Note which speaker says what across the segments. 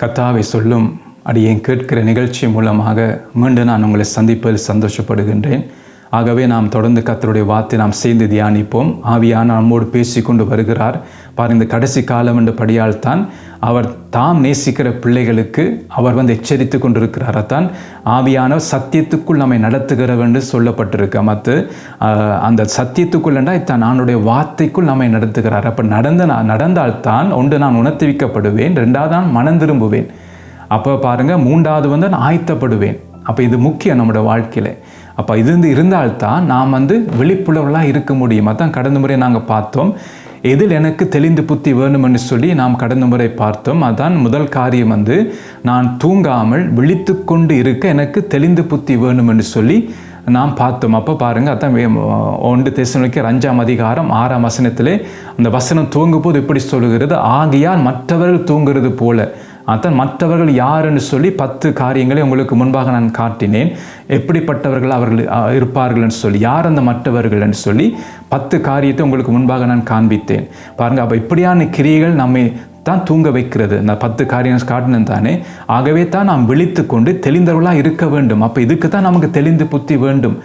Speaker 1: கத்தாவை சொல்லும் அடியேன் கேட்கிற நிகழ்ச்சி மூலமாக மீண்டும் நான் உங்களை சந்திப்பதில் சந்தோஷப்படுகின்றேன். ஆகவே நாம் தொடர்ந்து கத்தருடைய வார்த்தை நாம் சேர்ந்து தியானிப்போம். ஆவியான நம்மோடு பேசிக்கொண்டு வருகிறார். பார் இந்த கடைசி காலம் என்ற படியால் தான் அவர் தாம் நேசிக்கிற பிள்ளைகளுக்கு அவர் வந்து எச்சரித்து கொண்டிருக்கிறார் தான் ஆவியானவர் சத்தியத்துக்குள் நம்மை நடத்துகிறவென்று சொல்லப்பட்டிருக்க. மற்ற அந்த சத்தியத்துக்குள்ளண்டா தான் நானுடைய வார்த்தைக்குள் நம்மை நடத்துகிறார். அப்போ நடந்த நடந்தால்தான் ஒன்று நான் உணர்த்திவிக்கப்படுவேன் ரெண்டாவது நான் மனம் திரும்புவேன். அப்போ பாருங்கள் மூன்றாவது வந்து நான் ஆயத்தப்படுவேன். அப்போ இது முக்கியம் நம்மளோட வாழ்க்கையில். அப்போ இது வந்து இருந்தால்தான் நாம் வந்து விழிப்புணர்வெலாம் இருக்க முடியும். அதான் கடந்த முறை நாங்கள் பார்த்தோம். எதில் எனக்கு தெளிந்து புத்தி வேணும்னு சொல்லி நாம் கடந்த முறை பார்த்தோம். அதான் முதல் காரியம் வந்து நான் தூங்காமல் விழித்து கொண்டு இருக்க எனக்கு தெளிந்து புத்தி வேணும்னு சொல்லி நாம் பார்த்தோம். அப்போ பாருங்கள் அதான் ஒன்று தேசனுக்கு அஞ்சாம் அதிகாரம் ஆறாம் வசனத்திலே அந்த வசனம் தூங்கும் போது எப்படி சொல்லுகிறது? ஆகியால் மற்றவர்கள் தூங்குறது போல. அதான் மற்றவர்கள் யாருன்னு சொல்லி பத்து காரியங்களை உங்களுக்கு முன்பாக நான் காட்டினேன். எப்படிப்பட்டவர்கள் அவர்கள் இருப்பார்கள்னு சொல்லி யார் அந்த மற்றவர்கள்னு சொல்லி பத்து காரியத்தை உங்களுக்கு முன்பாக நான் காண்பித்தேன். பாருங்கள் அப்போ இப்படியான கிரியைகள் நம்மை தான் தூங்க வைக்கிறது. இந்த பத்து காரியம் காட்டினது தானே. ஆகவே தான் நாம் விழித்து கொண்டு தெளிந்தவர்களாக இருக்க வேண்டும். அப்போ இதுக்கு தான் நமக்கு தெளிந்து புத்தி வேண்டும்.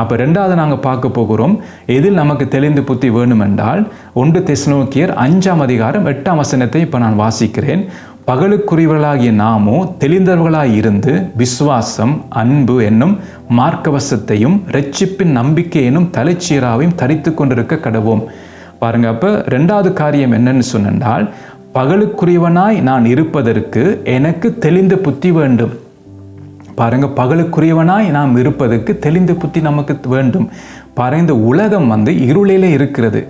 Speaker 1: அப்போ ரெண்டாவது நாங்கள் பார்க்க போகிறோம் எதில் நமக்கு தெளிந்து புத்தி வேணுமென்றால் ஒன்று தெஸ்னோக்கியர் அஞ்சாம் அதிகாரம் எட்டாம் வசனத்தை இப்போ நான் வாசிக்கிறேன். பகலுக்குரியவர்களாகிய நாமோ தெளிந்தவர்களாய் இருந்து விசுவாசம் அன்பு என்னும் மார்க்கவசத்தையும் ரட்சிப்பின் நம்பிக்கை என்னும் தலைச்சீராவையும் தரித்து கொண்டிருக்க கடவோம். பாருங்க அப்போ ரெண்டாவது காரியம் என்னன்னு சொன்னால் பகலுக்குரியவனாய் நான் இருப்பதற்கு எனக்கு தெளிந்த புத்தி வேண்டும். பாருங்க பகலுக்குரியவனாய் நாம் இருப்பதற்கு தெளிந்த புத்தி நமக்கு வேண்டும். பாருங்க இந்த உலகம் வந்து இருளிலே இருக்கிறது.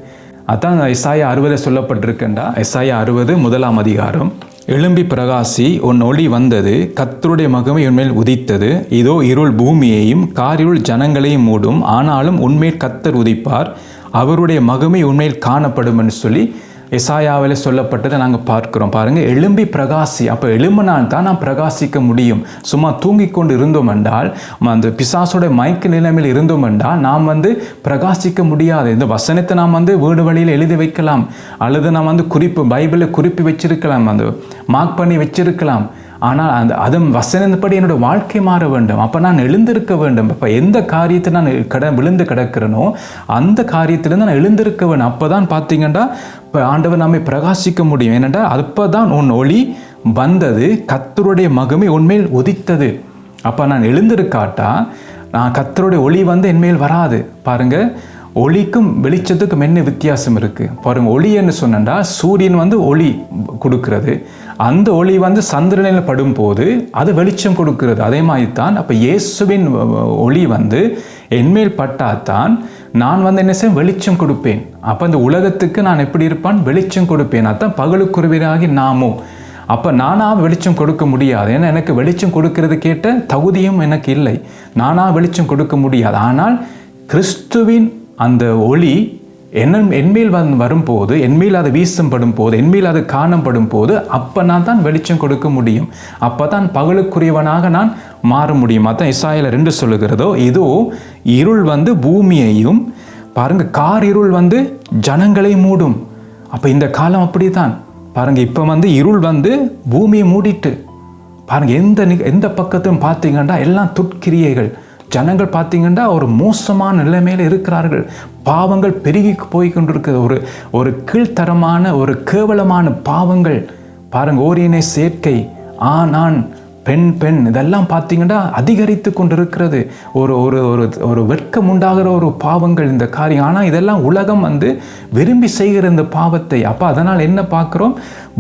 Speaker 1: அதான் எஸ்ஆயா அறுபதை சொல்லப்பட்டிருக்கேன்டா எஸ்ஆயா அறுபது முதலாம் அதிகாரம். எழும்பி பிரகாசி உன் ஒளி வந்தது கத்தருடைய மகமை உன்மேல் உதித்தது. இதோ இருள் பூமியையும் காரிருள் ஜனங்களையும் மூடும். ஆனாலும் உண்மையில் கத்தர் உதிப்பார். அவருடைய மகமை உண்மையில் காணப்படும் என்று சொல்லி எசாயாவில் சொல்லப்பட்டதை நாங்கள் பார்க்குறோம். பாருங்கள் எழும்பி பிரகாசி அப்போ எலும்பினால் தான் நாம் பிரகாசிக்க முடியும். சும்மா தூங்கி கொண்டு இருந்தோம் என்றால் அந்த பிசாசோட மயக்க நிலைமையில் இருந்தோம் என்றால் நாம் வந்து பிரகாசிக்க முடியாது. இந்த வசனத்தை நாம் வந்து வீடு வழியில் எழுதி வைக்கலாம். அல்லது நாம் வந்து குறிப்பு பைபிளில் குறிப்பு வச்சிருக்கலாம். அந்த மார்க் பண்ணி வச்சிருக்கலாம். ஆனால் அந்த அதன் வசனப்படி என்னோட வாழ்க்கை மாற வேண்டும். அப்போ நான் எழுந்திருக்க வேண்டும். அப்போ எந்த காரியத்தை நான் கட விழுந்து கிடக்கிறனோ அந்த காரியத்திலேருந்து நான் எழுந்திருக்க வேண்டும். அப்போ தான் பார்த்தீங்கன்னா இப்போ ஆண்டவர் நம்மை பிரகாசிக்க முடியும். ஏனென்றால் அப்போ தான் உன் ஒளி வந்தது கத்தருடைய மகமே உண்மையில் உதித்தது. அப்போ நான் எழுந்திருக்காட்டா நான் கத்தருடைய ஒளி வந்து என்மேல் வராது. பாருங்கள் ஒளிக்கும் வெளிச்சத்துக்கும் என்ன வித்தியாசம் இருக்குது பாருங்கள் ஒளி என்று சொன்னா சூரியன் வந்து ஒளி கொடுக்கறது. அந்த ஒளி வந்து சந்திரனில் படும்போது அது வெளிச்சம் கொடுக்கிறது. அதே மாதிரி தான் அப்போ இயேசுவின் ஒளி வந்து என்மேல் பட்டாதான் நான் வந்து என்ன செய்ய வெளிச்சம் கொடுப்பேன். அப்போ இந்த உலகத்துக்கு நான் எப்படி இருப்பான்? வெளிச்சம் கொடுப்பேன். அதான் பகலுக்குருவிராகி நாமும் அப்போ நானாக வெளிச்சம் கொடுக்க முடியாது. ஏன்னா எனக்கு வெளிச்சம் கொடுக்கறது கேட்ட தகுதியும் எனக்கு இல்லை. நானாக வெளிச்சம் கொடுக்க முடியாது. ஆனால் கிறிஸ்துவின் அந்த ஒளி என்ன என்மேல் வந்து வரும்போது என்மேல் அது வீசப்படும் போது என்மேல் அது காணப்படும் போது அப்போ நான் தான் வெளிச்சம் கொடுக்க முடியும். அப்போ தான் பகலுக்குரியவனாக நான் மாற முடியும். அதான் இசாயில் ரெண்டு சொல்லுகிறதோ இதோ இருள் வந்து பூமியையும் பாருங்க கார் இருள் வந்து ஜனங்களை மூடும். அப்போ இந்த காலம் அப்படி தான் பாருங்க இப்போ வந்து இருள் வந்து பூமியை மூடிட்டு பாருங்க எந்த எந்த பக்கத்தையும் பார்த்தீங்கன்னா எல்லாம் துட்கிரியைகள். ஜனங்கள் பார்த்தீங்கன்னா ஒரு மோசமான நிலைமையில் இருக்கிறார்கள். பாவங்கள் பெருகி போய் கொண்டிருக்கிற ஒரு ஒரு கீழ்த்தரமான ஒரு கேவலமான பாவங்கள். பாருங்கள் ஓரியனை சேர்க்கை. ஆ நான் பெண் பெண் இதெல்லாம் பார்த்தீங்கன்னா அதிகரித்து கொண்டிருக்கிறது. ஒரு ஒரு ஒரு ஒரு வெட்கம் உண்டாகிற ஒரு பாவங்கள் இந்த காரியம். ஆனால் இதெல்லாம் உலகம் வந்து விரும்பி செய்கிற இந்த பாவத்தை. அப்போ அதனால் என்ன பார்க்குறோம்?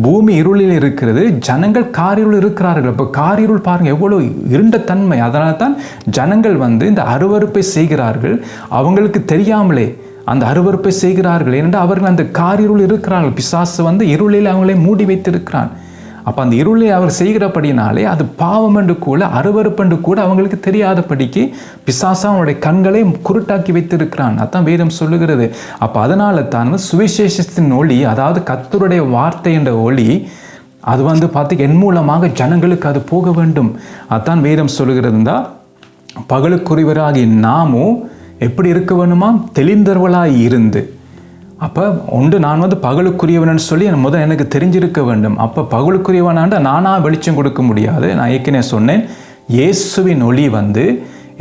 Speaker 1: பூமி இருளில் இருக்கிறது ஜனங்கள் காரிருள் இருக்கிறார்கள். இப்போ காரிருள் பாருங்கள் எவ்வளோ இருண்ட தன்மை. அதனால தான் ஜனங்கள் வந்து இந்த அருவறுப்பை செய்கிறார்கள். அவங்களுக்கு தெரியாமலே அந்த அருவறுப்பை செய்கிறார்கள். ஏனென்றால் அவர்கள் அந்த காரிருள் இருக்கிறார்கள். பிசாசு வந்து இருளில் அவங்களே மூடி வைத்திருக்கிறான். அப்போ அந்த இருளை அவர் செய்கிறபடினாலே அது பாவம் என்று கூட அருவறுப்பென்று கூட அவங்களுக்கு தெரியாதபடிக்கு பிசாசா அவனுடைய கண்களை குருட்டாக்கி வைத்திருக்கிறான். அதான் வேதம் சொல்லுகிறது. அப்போ அதனால தான் சுவிசேஷத்தின் ஒளி அதாவது கத்தருடைய வார்த்தை என்ற ஒளி அது வந்து பார்த்து என் மூலமாக ஜனங்களுக்கு அது போக வேண்டும். அதான் வேதம் சொல்லுகிறதுந்தா பகலுக்குரியவராகி நாமும் எப்படி இருக்க வேணுமா தெளிந்தவர்களாய் இருந்து. அப்போ ஒன்று நான் வந்து பகலுக்குரியவனு சொல்லி முதல் எனக்கு தெரிஞ்சிருக்க வேண்டும். அப்போ பகலுக்குரியவனாண்ட நானாக வெளிச்சம் கொடுக்க முடியாது. நான் ஏற்கனவே சொன்னேன் இயேசுவின் ஒளி வந்து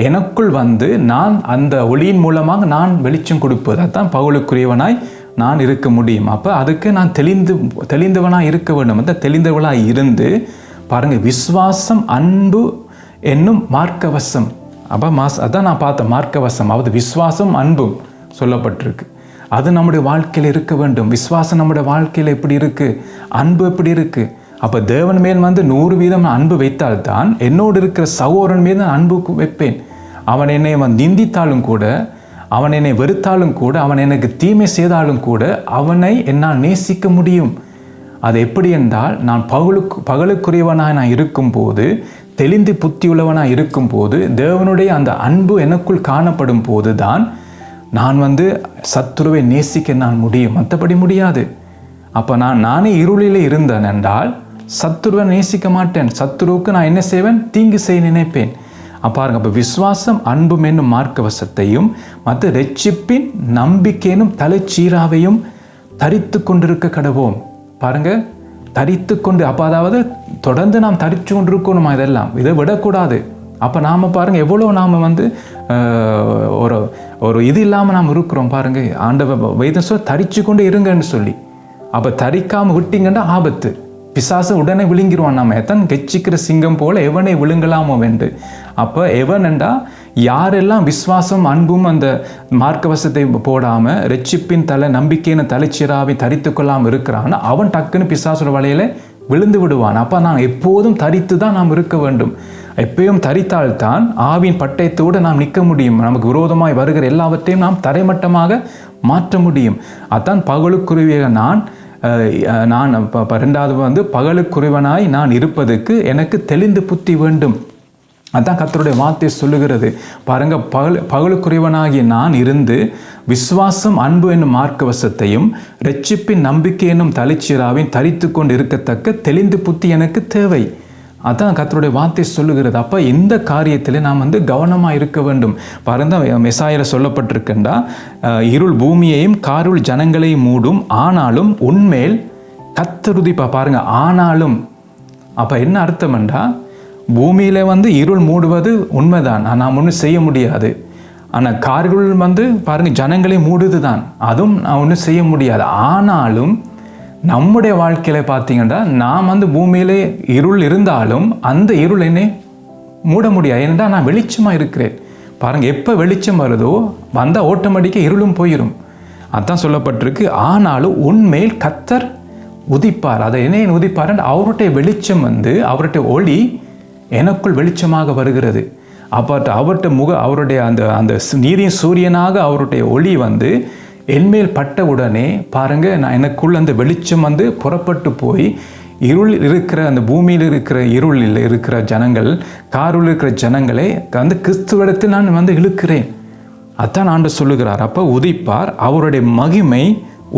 Speaker 1: எனக்குள் வந்து நான் அந்த ஒளியின் மூலமாக நான் வெளிச்சம் கொடுப்பது. அதுதான் பகலுக்குரியவனாய் நான் இருக்க முடியும். அப்போ அதுக்கு நான் தெளிந்து தெளிந்தவனாக இருக்க வேண்டும். அந்த தெளிந்தவளாக இருந்து பாருங்கள் விஸ்வாசம் அன்பு என்னும் மார்க்கவசம். அப்போ மாஸ் அதான் நான் பார்த்தேன் மார்க்கவசம். அதாவது விஸ்வாசம் அன்பும் சொல்லப்பட்டிருக்கு. அது நம்முடைய வாழ்க்கையில் இருக்க வேண்டும். விசுவாசம் நம்முடைய வாழ்க்கையில் எப்படி இருக்குது அன்பு எப்படி இருக்குது அப்போ தேவன் மேல் வந்து நூறு வீதம் அன்பு வைத்தால்தான் என்னோடு இருக்கிற சகோதரன் மீது அன்பு வைப்பேன். அவன் என்னை அவன் நிந்தித்தாலும் கூட அவன் என்னை வெறுத்தாலும் கூட அவன் எனக்கு தீமை செய்தாலும் கூட அவனை என்னால் நேசிக்க முடியும். அது எப்படி என்றால் நான் பகலுக்கு பகலுக்குரியவனாக நான் இருக்கும்போது தெளிந்து புத்தியுள்ளவனாக இருக்கும்போது தேவனுடைய அந்த அன்பு எனக்குள் காணப்படும் போது தான் நான் வந்து சத்துருவை நேசிக்க நான் முடியும். மற்றபடி முடியாது. அப்போ நான் நானே இருளிலே இருந்தேன் என்றால் சத்துருவை நேசிக்க மாட்டேன். சத்துருவுக்கு நான் என்ன செய்வேன்? தீங்கு செய்ய நினைப்பேன். பாருங்க அப்போ விசுவாசம் அன்பும் என்னும் மார்க்கவசத்தையும் மற்ற ரெச்சிப்பின் நம்பிக்கையினும் தலைச்சீராவையும் தரித்து கொண்டிருக்க கடவோம். பாருங்க தரித்து கொண்டு அப்போ அதாவது தொடர்ந்து நாம் தரித்து கொண்டிருக்கணுமா இதெல்லாம்? இதை விடக்கூடாது. அப்போ நாம் பாருங்கள் எவ்வளோ நாம் வந்து ஒரு ஒரு இது இல்லாமல் நாம் இருக்கிறோம் பாருங்கள் ஆண்டவ வைத்தியம் சொல்ல தரிச்சு கொண்டு இருங்கன்னு சொல்லி. அப்போ தரிக்காமல் விட்டிங்கன்னா ஆபத்து. பிசாசு உடனே விழுங்கிடுவான் நம்ம எத்தன் கெச்சிக்கிற சிங்கம் போல் எவனை விழுங்கலாமோ வேண்டு அப்போ எவனண்டா யாரெல்லாம் விஸ்வாசம் அன்பும் அந்த மார்க்கவசத்தை போடாமல் ரெச்சிப்பின் தலை நம்பிக்கையின் தலைச்சிராவை தரித்து கொள்ளாமல் இருக்கிறான் அவன் டக்குன்னு பிசாசோட வலையில் விழுந்து விடுவான். அப்போ நான் எப்போதும் தரித்து தான் நாம் இருக்க வேண்டும். எப்பயும் தரித்தால்தான் ஆவின் பட்டயத்தோடு நாம் நிற்க முடியும். நமக்கு விரோதமாய் வருகிற எல்லாவற்றையும் நாம் தரைமட்டமாக மாற்ற முடியும். அதான் பகலுக்குருவிய நான் நான் ப- ப- ரெண்டாவது வந்து பகலுக்குறைவனாய் நான் இருப்பதற்கு எனக்கு தெளிந்து புத்தி வேண்டும். அதான் கத்தருடைய வார்த்தை சொல்லுகிறது. பாருங்க பகல் பகலுக்குரியவனாகிய நான் இருந்து விசுவாசம் அன்பு என்னும் மார்க்கவசத்தையும் ரட்சிப்பின் நம்பிக்கை என்னும் தலைச்சீராவையும் தரித்து கொண்டு இருக்கத்தக்க தெளிந்து புத்தி எனக்கு தேவை. அதான் கத்தருடைய வார்த்தை சொல்லுகிறது. அப்போ இந்த காரியத்தில் நாம் வந்து கவனமாக இருக்க வேண்டும். பாருங்க மெசாயில சொல்லப்பட்டிருக்கின்றா இருள் பூமியையும் காருள் ஜனங்களையும் மூடும். ஆனாலும் உண்மேல் கத்தருதி பாருங்க ஆனாலும். அப்போ என்ன அர்த்தம்ண்டா? பூமியில் வந்து இருள் மூடுவது உண்மைதான். நாம் ஒன்றும் செய்ய முடியாது. ஆனால் கார்கள் வந்து பாருங்கள் ஜனங்களை மூடுது தான் அதுவும் நான் ஒன்றும் செய்ய முடியாது. ஆனாலும் நம்முடைய வாழ்க்கையில் பார்த்தீங்கன்னா நாம் வந்து பூமியிலே இருள் இருந்தாலும் அந்த இருள் என்னை மூட முடியாது ஏன்னா நான் வெளிச்சமாக இருக்கிறேன். பாருங்கள் எப்போ வெளிச்சம் வருதோ வந்தால் ஆட்டோமேட்டிக்காக இருளும் போயிடும் அதான் சொல்லப்பட்டிருக்கு ஆனாலும் உண்மையில் கத்தர் உதிப்பார். அதை என்ன உதிப்பார்? அவருடைய வெளிச்சம் வந்து அவருடைய ஒளி எனக்குள் வெளிச்சமாக வருகிறது. அப்போ அவர்கிட்ட முக அவருடைய அந்த அந்த நீரின் சூரியனாக அவருடைய ஒளி வந்து என்மேல் பட்ட உடனே பாருங்க நான் எனக்குள்ள அந்த வெளிச்சம் வந்து புறப்பட்டு போய் இருள் இருக்கிற அந்த பூமியில் இருக்கிற இருளில் இருக்கிற ஜனங்கள் காருள் இருக்கிற ஜனங்களை வந்து கிறிஸ்துவிடத்தில் நான் வந்து இழுக்கிறேன். அதான் ஆண்டு சொல்லுகிறார். அப்போ உதிப்பார் அவருடைய மகிமை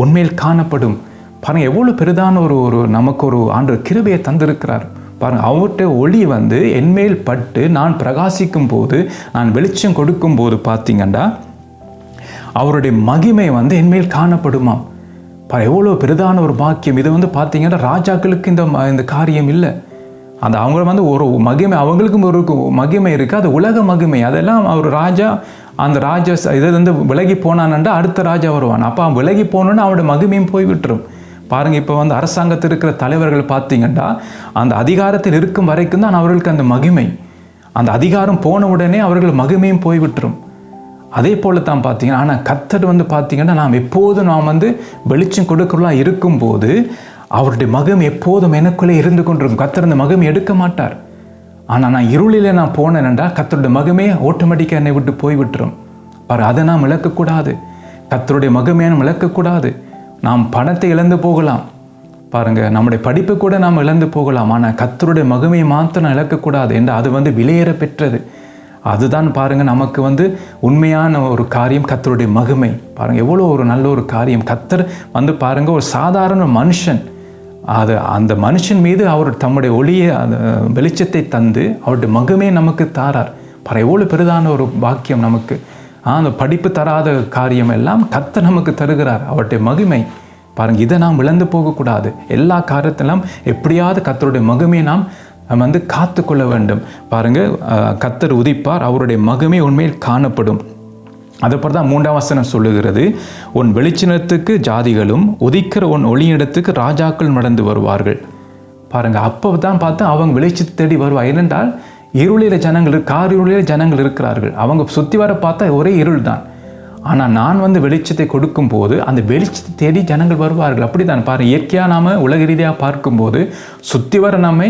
Speaker 1: உண்மையில் காணப்படும். பாருங்கள் எவ்வளோ பெரிதான ஒரு ஒரு நமக்கு ஒரு ஆண்டு கிருபையை தந்திருக்கிறார். பாருங்கள் அவர்கிட்ட ஒளி வந்து என்மேல் பட்டு நான் பிரகாசிக்கும் போது நான் வெளிச்சம் கொடுக்கும் போது பார்த்தீங்கன்னா அவருடைய மகிமை வந்து என்மேல் காணப்படுமாம். எவ்வளோ பெரிதான ஒரு பாக்கியம். இது வந்து பார்த்தீங்கன்னா ராஜாக்களுக்கு இந்த ம- இந்த காரியம் இல்லை. அந்த அவங்க வந்து ஒரு மகிமை அவங்களுக்கும் ஒரு மகிமை இருக்குது அது உலக மகிமை. அதெல்லாம் அவர் ராஜா அந்த ராஜா இது வந்து விலகி போனான்டா அடுத்த ராஜா வருவான். அப்போ அவன் விலகி போனோன்னா அவனோட மகிமையும் போய் விட்டுரும் பாருங்கள் இப்போ வந்து அரசாங்கத்தில் இருக்கிற தலைவர்கள் பார்த்தீங்கன்னா அந்த அதிகாரத்தில் இருக்கும் வரைக்கும் தான் அவர்களுக்கு அந்த மகிமை. அந்த அதிகாரம் போன உடனே அவர்கள் மகிமையும் போய் விட்டுரும் அதே போல தான் பார்த்தீங்கன்னா ஆனால் கத்தர் வந்து பார்த்தீங்கன்னா நாம் எப்போதும் நாம் வந்து வெளிச்சம் கொடுக்கலாம் இருக்கும்போது அவருடைய மகம் எப்போதும் எனக்குள்ளே இருந்து கொண்டிருக்கும். கத்தர் அந்த மகம் எடுக்க மாட்டார். ஆனால் நான் இருளில் நான் போனேன்டா கத்தருடைய மகமே ஆட்டோமேட்டிக்காக என்னை விட்டு போய் விட்டுரும் பாரு அதை நாம் இழக்கக்கூடாது. கத்தருடைய மகமே நாம் இழக்கக்கூடாது. நாம் பணத்தை இழந்து போகலாம். பாருங்கள் நம்முடைய படிப்பு கூட நாம் இழந்து போகலாம். ஆனால் கத்தருடைய மகமையை மாத்திரம் இழக்கக்கூடாது. என்று அது வந்து விலையேற பெற்றது. அதுதான் பாருங்கள் நமக்கு வந்து உண்மையான ஒரு காரியம் கத்தருடைய மகிமை. பாருங்கள் எவ்வளோ ஒரு நல்ல ஒரு காரியம். கத்தர் வந்து பாருங்கள் ஒரு சாதாரண மனுஷன். அது அந்த மனுஷன் மீது அவர் தம்முடைய ஒளியை அந்த வெளிச்சத்தை தந்து அவருடைய மகிமையை நமக்கு தாரார். பாரு எவ்வளோ பெரிதான ஒரு பாக்கியம் நமக்கு. அந்த படிப்பு தராத காரியம் எல்லாம் கத்த நமக்கு தருகிறார் அவருடைய மகிமை. பாருங்கள் இதை நாம் இழந்து போகக்கூடாது. எல்லா காரியத்திலும் எப்படியாவது கத்தருடைய மகிமையை நாம் நம்ம வந்து காத்துக்கொள்ள வேண்டும். பாருங்கள் கத்தர் உதிப்பார் அவருடைய மகமே உண்மையில் காணப்படும். அதுபோல் தான் மூன்றாம் வசனம் சொல்லுகிறது உன் வெளிச்சனத்துக்கு ஜாதிகளும் உதிக்கிற உன் ஒளியிடத்துக்கு ராஜாக்கள் நடந்து வருவார்கள். பாருங்கள் அப்போ தான் பார்த்தா அவங்க வெளிச்சத்தை தேடி வருவா ஏனென்றால் இருளில ஜனங்கள் கார் இருளில ஜனங்கள் இருக்கிறார்கள். அவங்க சுற்றி வர பார்த்தா ஒரே இருள் தான். ஆனால் நான் வந்து வெளிச்சத்தை கொடுக்கும் போது அந்த வெளிச்சத்தை தேடி ஜனங்கள் வருவார்கள். அப்படிதான் பாருங்கள் இயற்கையாக நாம் உலக ரீதியாக பார்க்கும்போது சுற்றி வர நம்மை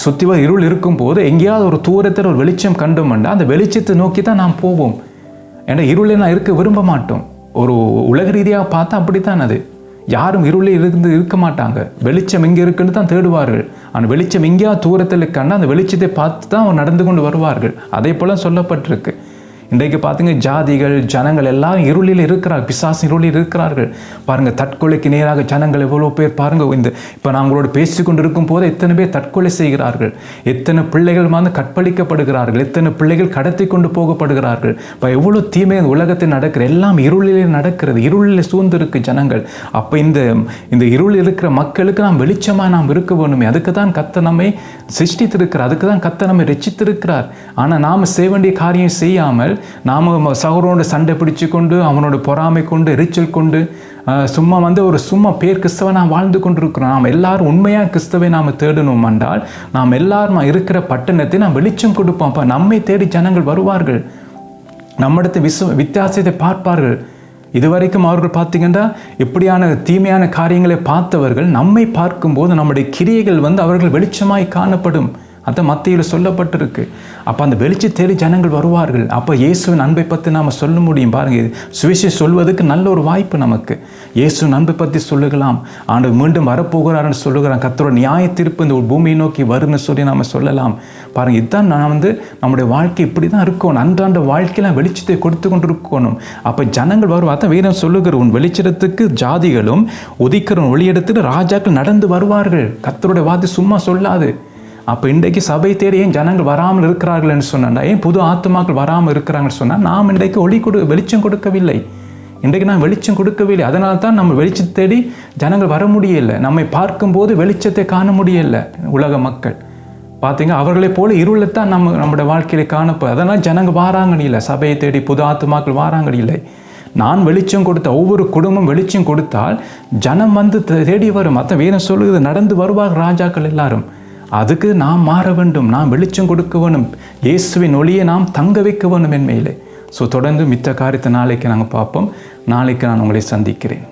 Speaker 1: சுற்றி வர இருள் இருக்கும்போது எங்கேயாவது ஒரு தூரத்தில் ஒரு வெளிச்சம் கண்டோம்னா அந்த வெளிச்சத்தை நோக்கி தான் நாம் போவோம். ஏன்னா இருளே நான் இருக்க விரும்ப மாட்டோம். ஒரு உலக ரீதியாக பார்த்தா அப்படித்தான் அது. யாரும் இருளில் இருந்து இருக்க மாட்டாங்க. வெளிச்சம் எங்கே இருக்குன்னு தான் தேடுவார்கள். ஆனால் வெளிச்சம் எங்கேயா தூரத்தில் இருக்கான்னா அந்த வெளிச்சத்தை பார்த்து தான் அவர் நடந்து கொண்டு வருவார்கள். அதே போல் சொல்லப்பட்டிருக்கு. இன்றைக்கு பார்த்துங்க ஜாதிகள் ஜனங்கள் எல்லாம் இருளில் இருக்கிறார் பிசாசு இருளில் இருக்கிறார்கள். பாருங்கள் தற்கொலைக்கு நேராக ஜனங்கள் எவ்வளோ பேர் பாருங்க இந்த இப்போ நான் உங்களோட பேசி கொண்டு இருக்கும் போது எத்தனை பேர் தற்கொலை செய்கிறார்கள். எத்தனை பிள்ளைகள் வந்து கற்பழிக்கப்படுகிறார்கள் எத்தனை பிள்ளைகள் கடத்தி கொண்டு போகப்படுகிறார்கள். இப்போ எவ்வளோ தீமை உலகத்தில் நடக்கிற எல்லாம் இருளிலே நடக்கிறது இருளில் சூழ்ந்திருக்கு ஜனங்கள். அப்போ இந்த இந்த இருள் இருக்கிற மக்களுக்கு நாம் வெளிச்சமாக நாம் இருக்க வேணுமே அதுக்கு தான் கத்த நம்மை சிருஷ்டித்திருக்கிறார் அதுக்கு தான் கத்த நம்மை ரட்சித்திருக்கிறார். ஆனால் நாம் செய்ய வேண்டிய காரியம் செய்யாமல் நாம் சகோதரோட சண்டை பிடிச்சு கொண்டு அவனோட பொறாமை கொண்டு எரிச்சல் கொண்டு சும்மா வந்து ஒரு சும்மா பேர் கிறிஸ்தவ நாம் வாழ்ந்து கொண்டிருக்கிறோம். நாம் எல்லாரும் உண்மையாக கிறிஸ்தவை நாம் தேடணும் என்றால் நாம் எல்லாரும் இருக்கிற பட்டணத்தை நாம் வெளிச்சம் கொடுப்போம். அப்போ நம்மை தேடி ஜனங்கள் வருவார்கள். நம்மிடத்து விசு வித்தியாசத்தை பார்ப்பார்கள். இதுவரைக்கும் அவர்கள் பார்த்தீங்கன்னா இப்படியான தீமையான காரியங்களை பார்த்தவர்கள் நம்மை பார்க்கும்போது நம்முடைய கிரியைகள் வந்து அவர்கள் வெளிச்சமாய் காணப்படும். அந்த மத்தியில் சொல்லப்பட்டிருக்கு. அப்போ அந்த வெளிச்ச தேடி ஜனங்கள் வருவார்கள். அப்போ இயேசுவின் அன்பை பற்றி நாம் சொல்ல முடியும் பாருங்கள் இது சுவிசேஷம் சொல்வதற்கு நல்ல ஒரு வாய்ப்பு நமக்கு. இயேசுவின் அன்பை பற்றி சொல்லுகலாம். ஆண்டு மீண்டும் வரப்போகிறார்னு சொல்லுகிறான் கத்தரோட நியாய தீர்ப்பு இந்த பூமியை நோக்கி வரும்னு சொல்லி நாம் சொல்லலாம். பாருங்க இதுதான் நான் வந்து நம்முடைய வாழ்க்கை இப்படி தான் இருக்கணும். அன்றாண்ட வாழ்க்கையில் வெளிச்சத்தை கொடுத்து கொண்டு இருக்கணும் அப்போ ஜனங்கள் வருவா தான் வீரம் சொல்லுகிற உன் வெளிச்சத்துக்கு ஜாதிகளும் உதிக்கிற ஒளியிடத்தில் ராஜாக்கள் நடந்து வருவார்கள். கத்தருடைய வாதி சும்மா சொல்லாது. அப்போ இன்றைக்கு சபை தேடி ஏன் ஜனங்கள் வராமல் இருக்கிறார்கள்னு சொன்னாண்டா? ஏன் புது ஆத்துமாக்கள் வராமல் இருக்கிறாங்கன்னு சொன்னால் நாம் இன்றைக்கு ஒளி கொடு வெளிச்சம் கொடுக்கவில்லை. இன்றைக்கு நான் வெளிச்சம் கொடுக்கவில்லை. அதனால தான் நம்ம வெளிச்சத்தை தேடி ஜனங்கள் வர முடியல. நம்மை பார்க்கும்போது வெளிச்சத்தை காண முடியல உலக மக்கள். பார்த்தீங்க அவர்களை போல இருளைத்தான் நம்ம நம்முடைய வாழ்க்கையில காணப்போ அதனால் ஜனங்கள் வாராங்கன்னு இல்லை. சபையை தேடி புது ஆத்துமாக்கள் வாராங்கன்னு இல்லை. நான் வெளிச்சம் கொடுத்த ஒவ்வொரு குடும்பம் வெளிச்சம் கொடுத்தால் ஜனம் வந்து தேடி வரும். மற்ற வீரன் சொல்லுகிறது நடந்து வருவார்கள் ராஜாக்கள் எல்லாரும். அதுக்கு நாம் மாற வேண்டும் நாம் வெளிச்சம் கொடுக்க வேணும். இயேசுவின் ஒளியை நாம் தங்க வைக்க வேணும் என் மேலே. ஸோ தொடர்ந்து மித்த காரியத்தை நாளைக்கு நாங்கள் பார்ப்போம். நாளைக்கு நான் உங்களை சந்திக்கிறேன்.